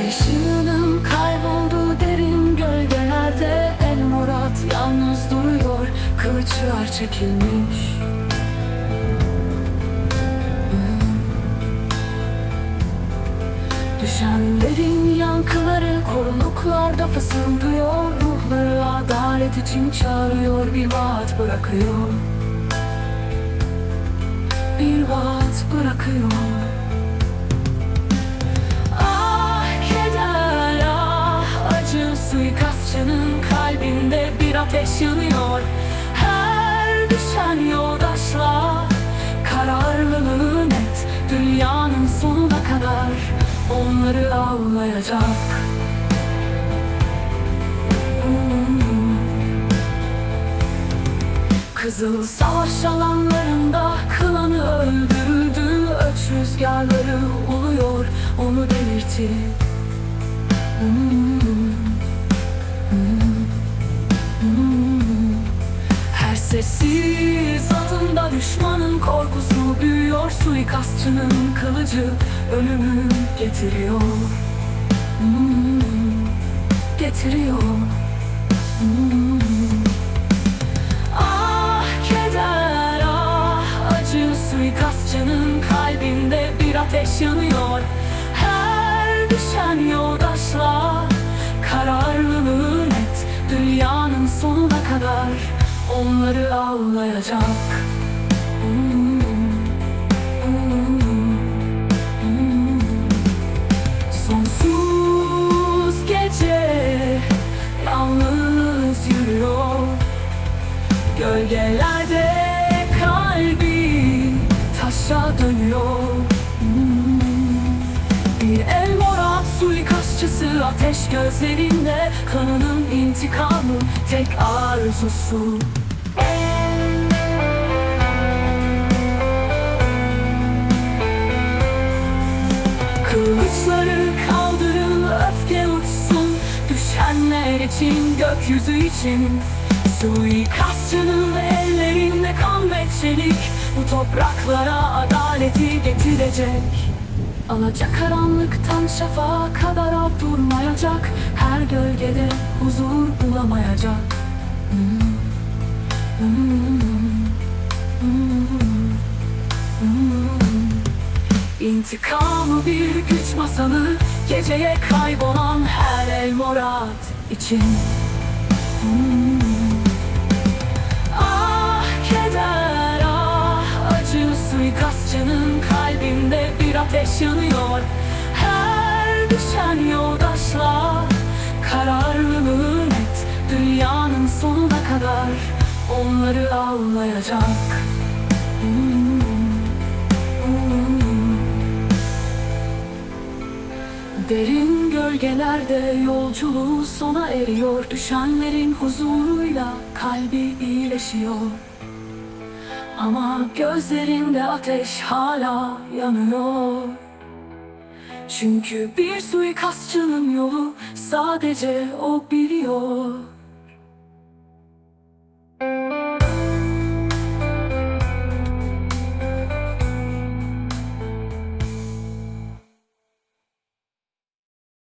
Ay ışığının kaybolduğu derin gölgelerde El Murat yalnız duruyor Kılıçlar çekilmiş. Düşenlerin yankıları koruluklarda fısıldıyor Ruhları adalet için çağırıyor Bir vaat bırakıyor. Bir vaat bırakıyor suikastçının kalbinde bir ateş yanıyor. Her düşen yoldaşla kararlılığı net Dünyanın sonuna kadar onları avlayacak. Kızıl savaş alanlarında klanı öldürüldü Öç rüzgarları uluyor onu delirti. Hmm, Her sessiz adımda düşmanın korkusu büyüyor Suikastçının kılıcı ölümü getiriyor. Hmm, Getiriyor. Hmm. Ah keder ah acı suikastçının kalbinde bir ateş yanıyor. Her düşen yoldaşla onları avlayacak. Sonsuz gece yalnız yürüyor Gölgelerde kalbi taşa dönüyor. Bir el morat suikastçısı ateş gözlerinde Kanının intikamı tek arzusu Kılıçları kaldırın öfke uçsun. Düşenler için gökyüzü için. Suikastçının ellerinde kan ve çelik. Bu topraklara adaleti getirecek. Alacakaranlıktan şafağa kadar av durmayacak. Her gölgede huzur bulamayacak. Hmm. Hmm. Hmm. Hmm. İntikamı bir güç masalı Geceye kaybolan her el morat için. Hmm. Ah keder ah acı suikastçının kalbinde bir ateş yanıyor. Her düşen yoldaşla kararlılığı net Dünyanın sonuna kadar onları avlayacak Derin gölgelerde yolculuğu sona eriyor. Düşenlerin huzuruyla kalbi iyileşiyor. Ama gözlerinde ateş hala yanıyor. Çünkü bir suikastçının yolu sadece o biliyor